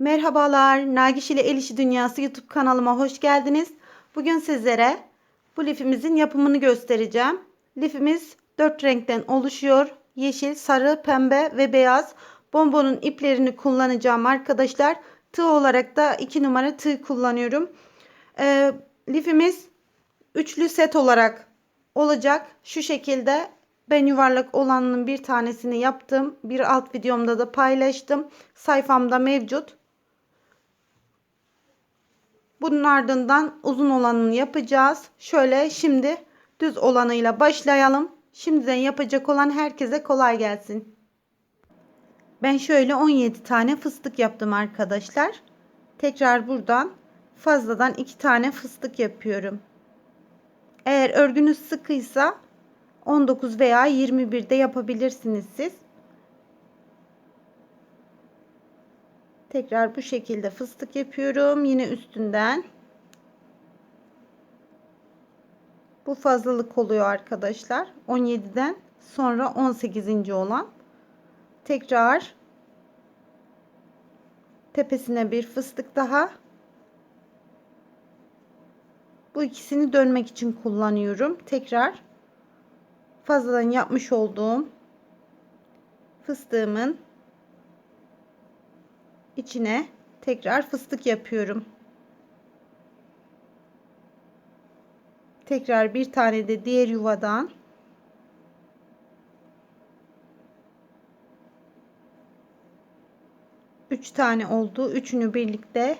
Merhabalar, Nagiş ile El İşi Dünyası YouTube kanalıma hoş geldiniz. Bugün sizlere bu lifimizin yapımını göstereceğim. Lifimiz 4 renkten oluşuyor. Yeşil, sarı, pembe ve beyaz. Bonbonun iplerini kullanacağım arkadaşlar. Tığ olarak da 2 numara tığ kullanıyorum. Ee, lifimiz üçlü set olarak olacak. Şu şekilde ben yuvarlak olanın bir tanesini yaptım. Bir alt videomda da paylaştım. Sayfamda mevcut. Bunun ardından uzun olanını yapacağız. Şöyle şimdi düz olanıyla başlayalım. Şimdiden yapacak olan herkese kolay gelsin. Ben şöyle 17 tane fıstık yaptım arkadaşlar. Tekrar buradan fazladan 2 tane fıstık yapıyorum. Eğer örgünüz sıkıysa 19 veya 21 de yapabilirsiniz siz. Tekrar bu şekilde fıstık yapıyorum. Yine üstünden. Bu fazlalık oluyor arkadaşlar. 17'den sonra 18. olan. Tekrar tepesine bir fıstık daha. Bu ikisini dönmek için kullanıyorum. Tekrar fazladan yapmış olduğum fıstığımın içine tekrar fıstık yapıyorum. Tekrar bir tane de diğer yuvadan üç tane oldu. Üçünü birlikte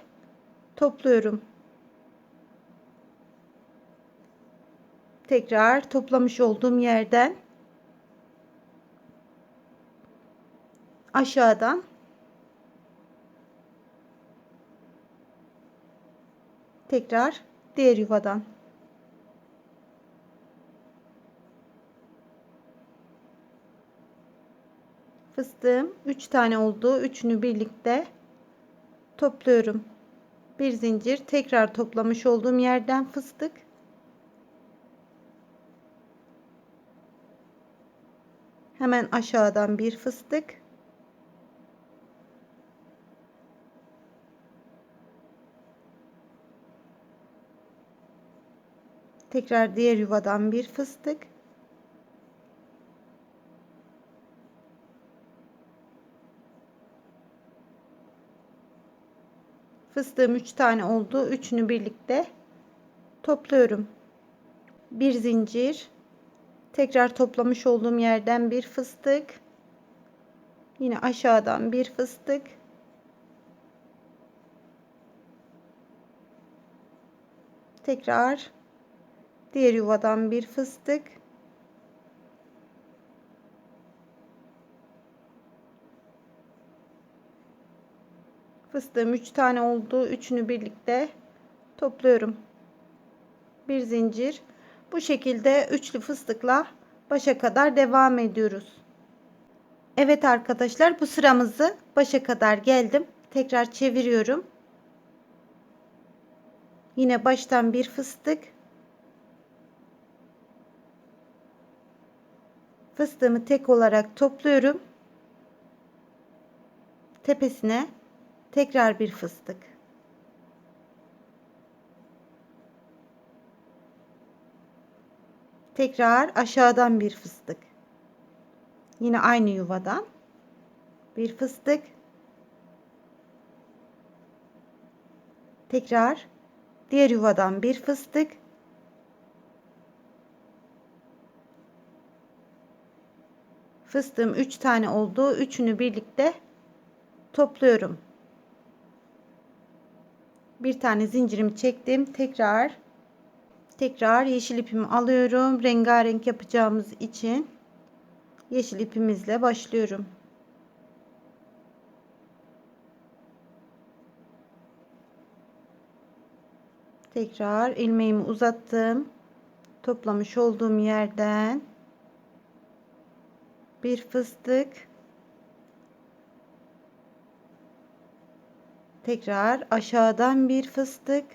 topluyorum. Tekrar toplamış olduğum yerden aşağıdan tekrar diğer yuvadan fıstığım 3 tane oldu. Üçünü birlikte topluyorum. Bir zincir tekrar toplamış olduğum yerden fıstık hemen aşağıdan bir fıstık Tekrar diğer yuvadan bir fıstık. Fıstığım 3 tane oldu. Üçünü birlikte topluyorum. Bir zincir. Tekrar toplamış olduğum yerden bir fıstık. Yine aşağıdan bir fıstık. Tekrar Diğer yuvadan bir fıstık. Fıstığım 3 tane oldu. Üçünü birlikte topluyorum. Bir zincir. Bu şekilde üçlü fıstıkla başa kadar devam ediyoruz. Evet arkadaşlar bu sıramızı başa kadar geldim. Tekrar çeviriyorum. Yine baştan bir fıstık. Fıstığımı tek olarak topluyorum. Tepesine tekrar bir fıstık. Tekrar aşağıdan bir fıstık. Yine aynı yuvadan bir fıstık. Tekrar diğer yuvadan bir fıstık. Fıstığım 3 tane oldu. Üçünü birlikte topluyorum. Bir tane zincirimi çektim. Tekrar tekrar yeşil ipimi alıyorum. Rengarenk yapacağımız için yeşil ipimizle başlıyorum. Tekrar ilmeğimi uzattım. Toplamış olduğum yerden bir fıstık. Tekrar aşağıdan bir fıstık.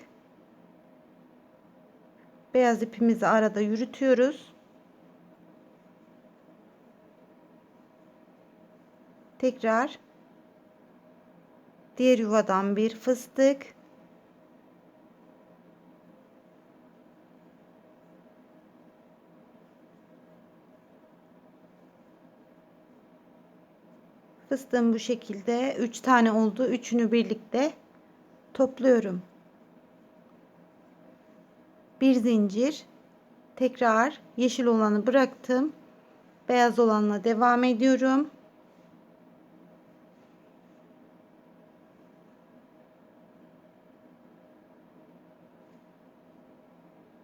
Beyaz ipimizi arada yürütüyoruz. Tekrar Diğer yuvadan bir fıstık. Fıstığım bu şekilde 3 tane oldu. Üçünü birlikte topluyorum. Bir zincir. Tekrar yeşil olanı bıraktım. Beyaz olanla devam ediyorum.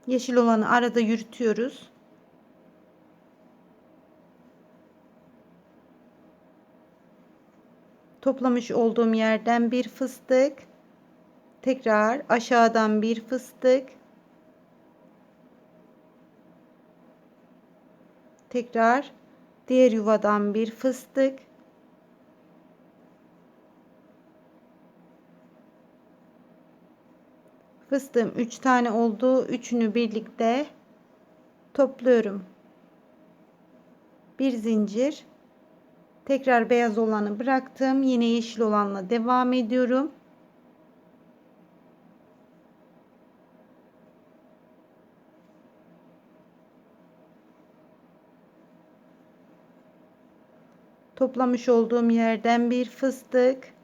Yeşil olanı arada yürütüyoruz. Toplamış olduğum yerden bir fıstık. Tekrar aşağıdan bir fıstık. Tekrar diğer yuvadan bir fıstık. Fıstığım 3 tane oldu. Üçünü birlikte topluyorum. Bir zincir. Tekrar beyaz olanı bıraktım. Yine yeşil olanla devam ediyorum. Toplamış olduğum yerden bir fıstık.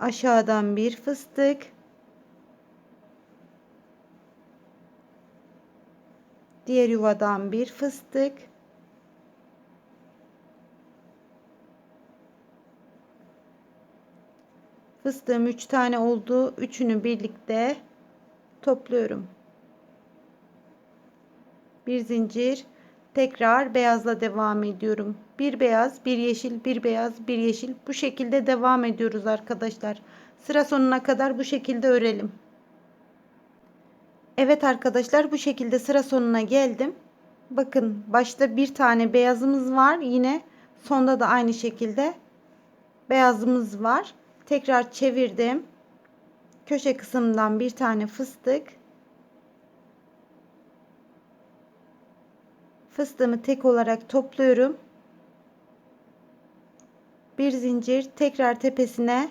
Aşağıdan bir fıstık. Diğer yuvadan bir fıstık. Fıstığım 3 tane oldu. Üçünü birlikte topluyorum. Bir zincir. Tekrar beyazla devam ediyorum. Bir beyaz, bir yeşil, bir beyaz, bir yeşil. Bu şekilde devam ediyoruz arkadaşlar. Sıra sonuna kadar bu şekilde örelim. Evet arkadaşlar bu şekilde sıra sonuna geldim. Bakın başta bir tane beyazımız var. Yine sonda da aynı şekilde beyazımız var. Tekrar çevirdim. Köşe kısımdan bir tane fıstık. Fıstığımı tek olarak topluyorum. Bir zincir tekrar tepesine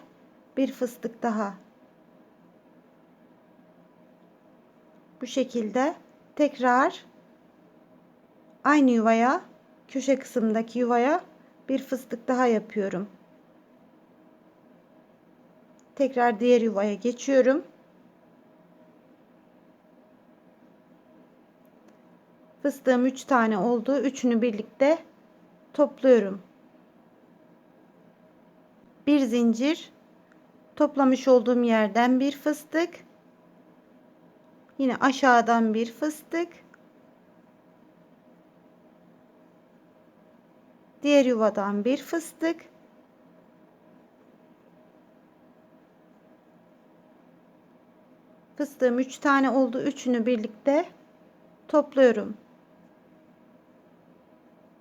bir fıstık daha. Bu şekilde tekrar aynı yuvaya köşe kısımdaki yuvaya bir fıstık daha yapıyorum. Tekrar diğer yuvaya geçiyorum. Fıstığım 3 tane oldu. Üçünü birlikte topluyorum. Bir zincir toplamış olduğum yerden bir fıstık. Yine aşağıdan bir fıstık. Diğer yuvadan bir fıstık. Fıstığım 3 tane oldu. Üçünü birlikte topluyorum.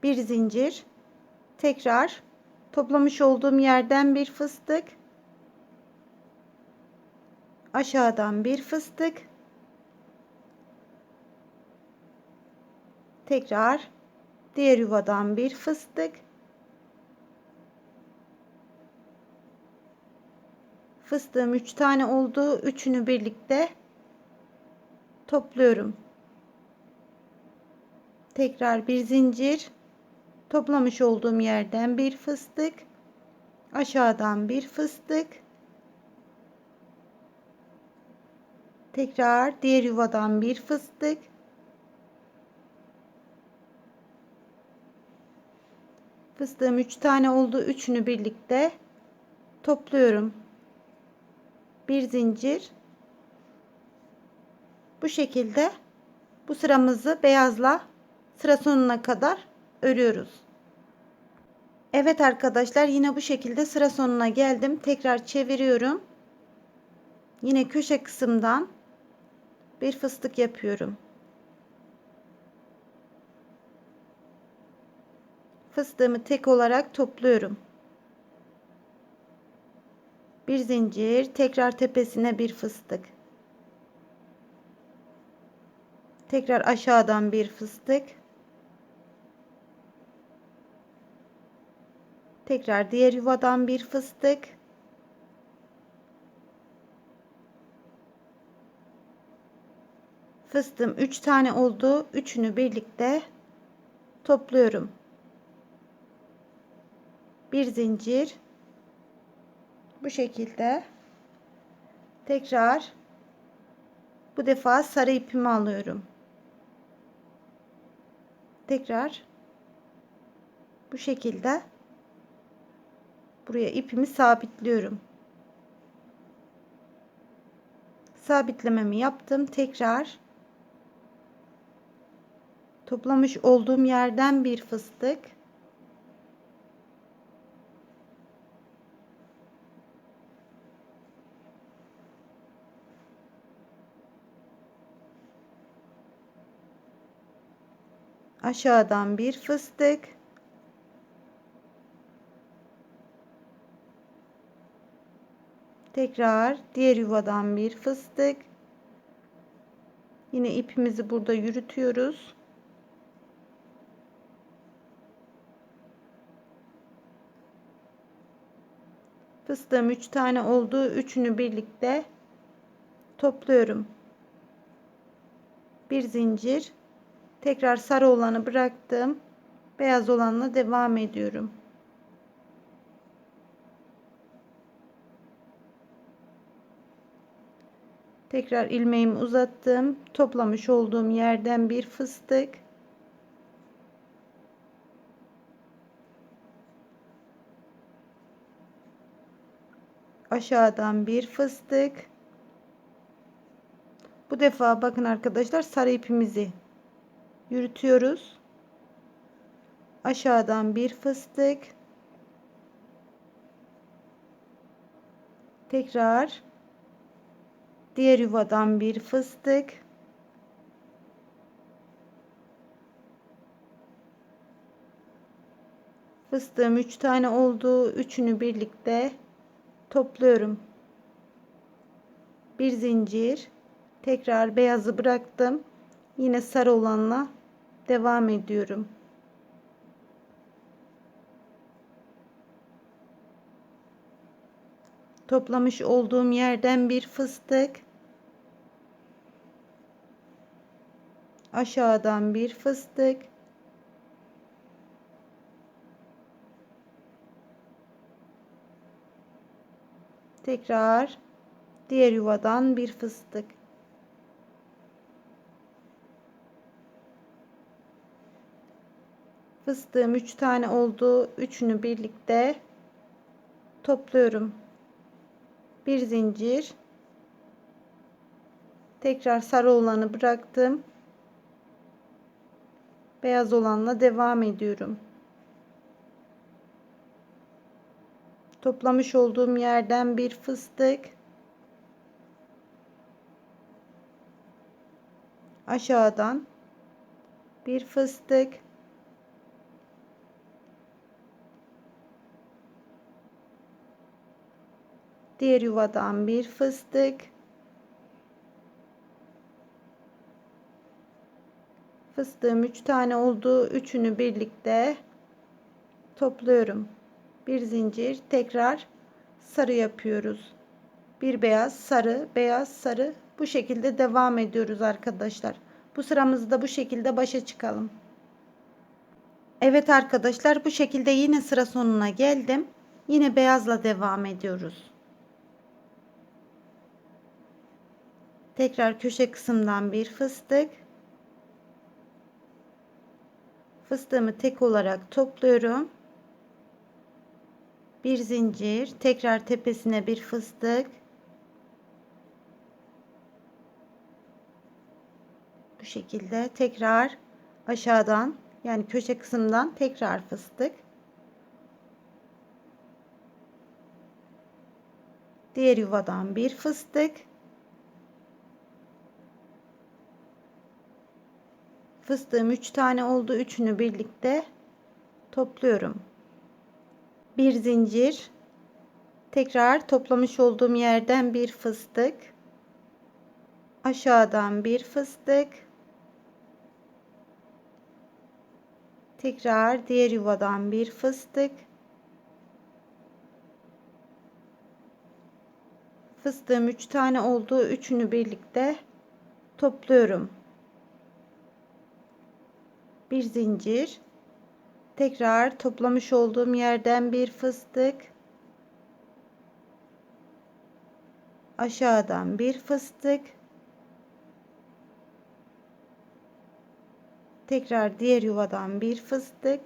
Bir zincir. Tekrar toplamış olduğum yerden bir fıstık. Aşağıdan bir fıstık. Tekrar diğer yuvadan bir fıstık. Fıstığım 3 tane oldu. Üçünü birlikte topluyorum. Tekrar bir zincir. Toplamış olduğum yerden bir fıstık. Aşağıdan bir fıstık. Tekrar diğer yuvadan bir fıstık. Fıstığım 3 tane oldu. Üçünü birlikte topluyorum bir zincir bu şekilde bu sıramızı beyazla sıra sonuna kadar örüyoruz. Evet arkadaşlar yine bu şekilde sıra sonuna geldim. Tekrar çeviriyorum. Yine köşe kısımdan bir fıstık yapıyorum. Fıstığımı tek olarak topluyorum bir zincir tekrar tepesine bir fıstık tekrar aşağıdan bir fıstık Tekrar diğer yuvadan bir fıstık. Fıstığım 3 tane oldu. Üçünü birlikte topluyorum. Bir zincir. Bu şekilde. Tekrar bu defa sarı ipimi alıyorum. Tekrar bu şekilde buraya ipimi sabitliyorum. Sabitlememi yaptım. Tekrar toplamış olduğum yerden bir fıstık aşağıdan bir fıstık. Tekrar diğer yuvadan bir fıstık. Yine ipimizi burada yürütüyoruz. Fıstığım 3 tane oldu. Üçünü birlikte topluyorum. Bir zincir Tekrar sarı olanı bıraktım. Beyaz olanla devam ediyorum. Tekrar ilmeğimi uzattım. Toplamış olduğum yerden bir fıstık. Aşağıdan bir fıstık. Bu defa bakın arkadaşlar sarı ipimizi yürütüyoruz. Aşağıdan bir fıstık. Tekrar diğer yuvadan bir fıstık. Fıstığım 3 tane oldu. Üçünü birlikte topluyorum. Bir zincir. Tekrar beyazı bıraktım. Yine sarı olanla devam ediyorum. Toplamış olduğum yerden bir fıstık. Aşağıdan bir fıstık. Tekrar diğer yuvadan bir fıstık. Fıstığım 3 tane oldu. Üçünü birlikte topluyorum. Bir zincir. Tekrar sarı olanı bıraktım. Beyaz olanla devam ediyorum. Toplamış olduğum yerden bir fıstık. Aşağıdan bir fıstık. Diğer yuvadan bir fıstık. Fıstığım 3 tane oldu. Üçünü birlikte topluyorum. Bir zincir tekrar sarı yapıyoruz. Bir beyaz, sarı, beyaz, sarı. Bu şekilde devam ediyoruz arkadaşlar. Bu sıramızı da bu şekilde başa çıkalım. Evet arkadaşlar bu şekilde yine sıra sonuna geldim. Yine beyazla devam ediyoruz. Tekrar köşe kısımdan bir fıstık. Fıstığımı tek olarak topluyorum. Bir zincir, tekrar tepesine bir fıstık. Bu şekilde tekrar aşağıdan yani köşe kısımdan tekrar fıstık. Diğer yuvadan bir fıstık. fıstığım 3 tane oldu. Üçünü birlikte topluyorum. Bir zincir. Tekrar toplamış olduğum yerden bir fıstık. Aşağıdan bir fıstık. Tekrar diğer yuvadan bir fıstık. Fıstığım 3 tane olduğu üçünü birlikte topluyorum. Bir zincir. Tekrar toplamış olduğum yerden bir fıstık. Aşağıdan bir fıstık. Tekrar diğer yuvadan bir fıstık.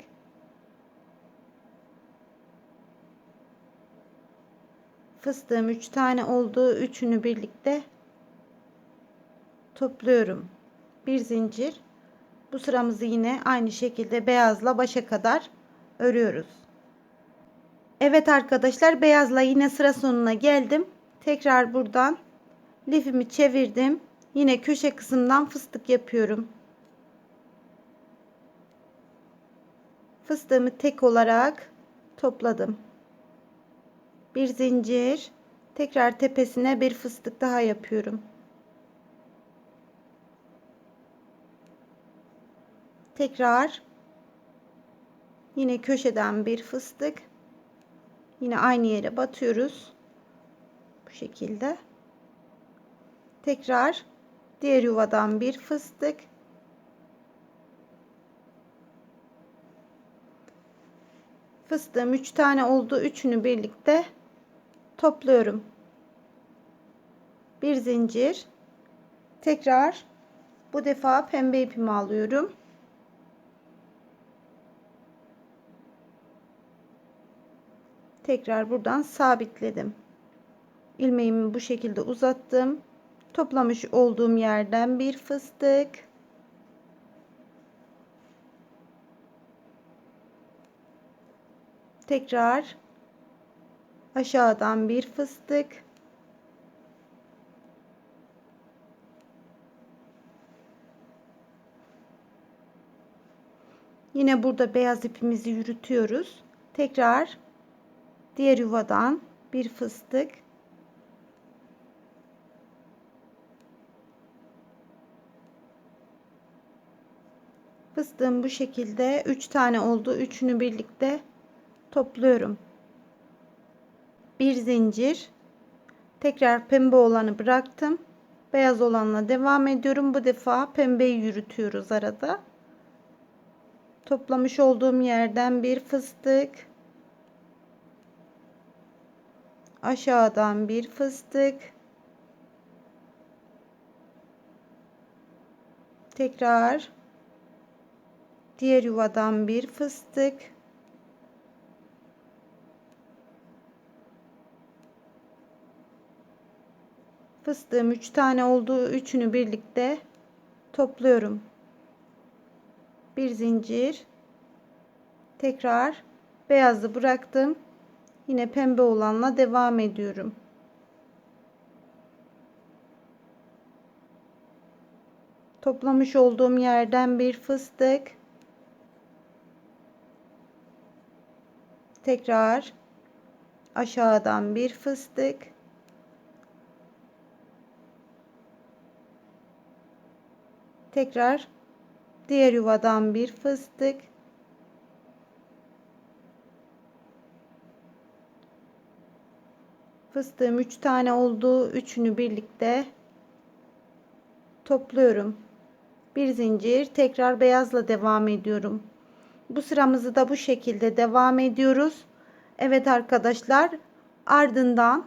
Fıstığım 3 tane oldu. Üçünü birlikte topluyorum. Bir zincir. Bu sıramızı yine aynı şekilde beyazla başa kadar örüyoruz. Evet arkadaşlar beyazla yine sıra sonuna geldim. Tekrar buradan lifimi çevirdim. Yine köşe kısımdan fıstık yapıyorum. Fıstığımı tek olarak topladım. Bir zincir, tekrar tepesine bir fıstık daha yapıyorum. Tekrar yine köşeden bir fıstık. Yine aynı yere batıyoruz. Bu şekilde. Tekrar diğer yuvadan bir fıstık. Fıstığım 3 tane oldu. Üçünü birlikte topluyorum. Bir zincir. Tekrar bu defa pembe ipimi alıyorum. Tekrar buradan sabitledim. ilmeğimi bu şekilde uzattım. Toplamış olduğum yerden bir fıstık. Tekrar aşağıdan bir fıstık. Yine burada beyaz ipimizi yürütüyoruz. Tekrar diğer yuvadan bir fıstık. Fıstığım bu şekilde 3 tane oldu. Üçünü birlikte topluyorum. Bir zincir. Tekrar pembe olanı bıraktım. Beyaz olanla devam ediyorum. Bu defa pembeyi yürütüyoruz arada. Toplamış olduğum yerden bir fıstık. Aşağıdan bir fıstık. Tekrar diğer yuvadan bir fıstık. Fıstığım 3 tane olduğu üçünü birlikte topluyorum. Bir zincir. Tekrar beyazı bıraktım. Yine pembe olanla devam ediyorum. Toplamış olduğum yerden bir fıstık. Tekrar aşağıdan bir fıstık. Tekrar diğer yuvadan bir fıstık. Fıstığım 3 tane oldu. Üçünü birlikte topluyorum. Bir zincir tekrar beyazla devam ediyorum. Bu sıramızı da bu şekilde devam ediyoruz. Evet arkadaşlar ardından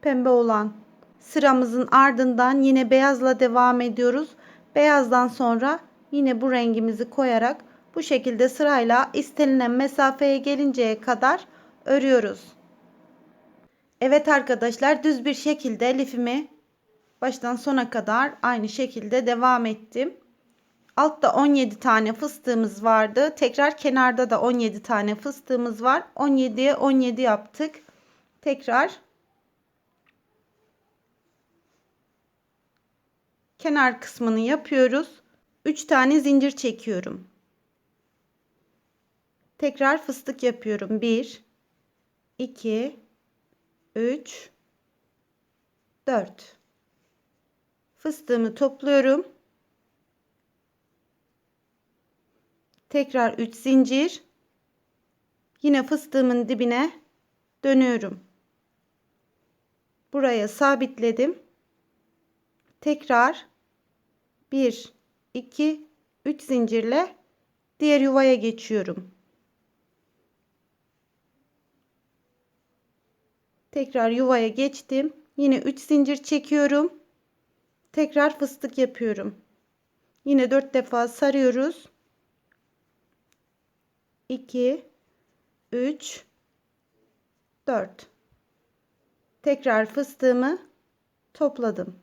pembe olan sıramızın ardından yine beyazla devam ediyoruz. Beyazdan sonra yine bu rengimizi koyarak bu şekilde sırayla istenilen mesafeye gelinceye kadar örüyoruz. Evet arkadaşlar düz bir şekilde lifimi baştan sona kadar aynı şekilde devam ettim. Altta 17 tane fıstığımız vardı. Tekrar kenarda da 17 tane fıstığımız var. 17'ye 17 yaptık. Tekrar kenar kısmını yapıyoruz. 3 tane zincir çekiyorum. Tekrar fıstık yapıyorum. 1 2 3 4 Fıstığımı topluyorum. Tekrar 3 zincir. Yine fıstığımın dibine dönüyorum. buraya sabitledim. Tekrar 1 2 3 zincirle diğer yuvaya geçiyorum. Tekrar yuvaya geçtim. Yine 3 zincir çekiyorum. Tekrar fıstık yapıyorum. Yine 4 defa sarıyoruz. 2 3 4 Tekrar fıstığımı topladım.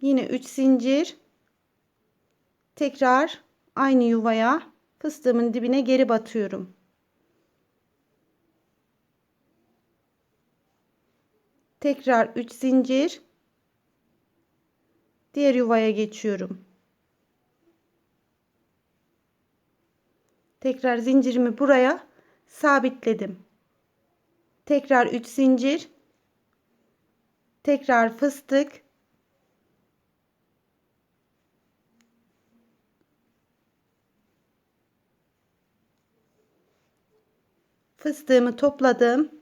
Yine 3 zincir. Tekrar aynı yuvaya fıstığımın dibine geri batıyorum. Tekrar 3 zincir. Diğer yuvaya geçiyorum. Tekrar zincirimi buraya sabitledim. Tekrar 3 zincir. Tekrar fıstık. Fıstığımı topladım.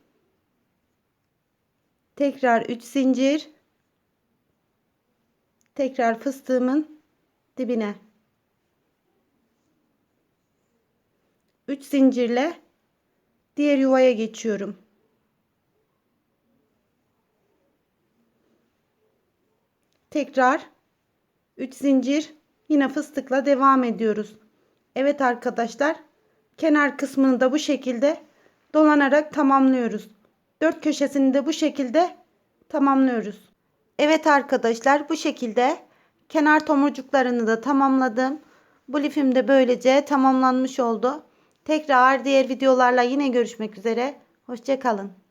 Tekrar 3 zincir. Tekrar fıstığımın dibine. 3 zincirle diğer yuvaya geçiyorum. Tekrar 3 zincir yine fıstıkla devam ediyoruz. Evet arkadaşlar kenar kısmını da bu şekilde dolanarak tamamlıyoruz. Dört köşesini de bu şekilde tamamlıyoruz. Evet arkadaşlar bu şekilde kenar tomurcuklarını da tamamladım. Bu lifim de böylece tamamlanmış oldu. Tekrar diğer videolarla yine görüşmek üzere. Hoşçakalın.